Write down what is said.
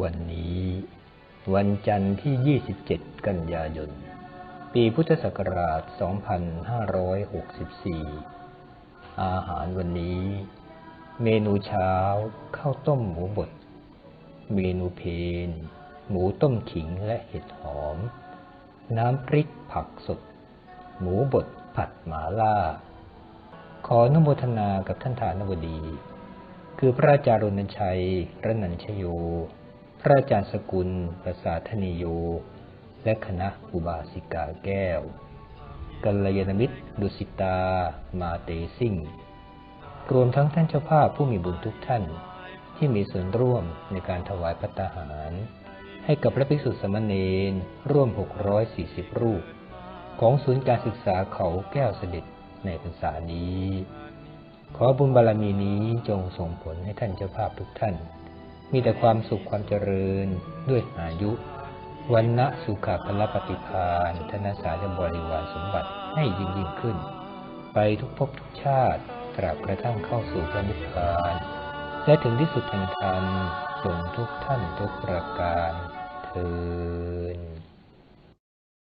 วันนี้ วันจันทร์ที่ 27 กันยายน ปีพุทธศักราช 2564 อาหารวันนี้ เมนูเช้า ข้าวต้มหมูบด เมนูเพน หมูต้มขิงและเห็ดหอม น้ำพริกผักสด หมูบดผัดหมาล่า ขออนุโมทนากับท่านฐานวดี คือพระอาจารย์รณชัย ระนัญชโย พระอาจารย์สกุลประสาธนิโย และคณะอุบาสิกาแก้ว กัลยาณมิตร ดุสิตา มาเตซิ่ง รวมทั้งท่านเจ้าภาพผู้มีบุญทุกท่าน ที่มีส่วนร่วมในการถวายพัตาหาร ให้กับพระภิกษุสมเณรร่วม 640 รูป ของศูนย์การศึกษาเขาแก้วเสด็จในพรรษานี้ ขอบุญบารมีนี้จงส่งผลให้ท่านเจ้าภาพทุกท่าน มีแต่ความสุขความเจริญด้วยอายุวันณะสุขภลปฏิพานธนสารบริวารสมบัติให้ยิ่งยิ่งขึ้น ไปทุกภพทุกชาติตราบกระทั่งเข้าสู่พระนิพพาน และถึงที่สุดแห่งธรรมสงทุกท่านทุกประการเทิน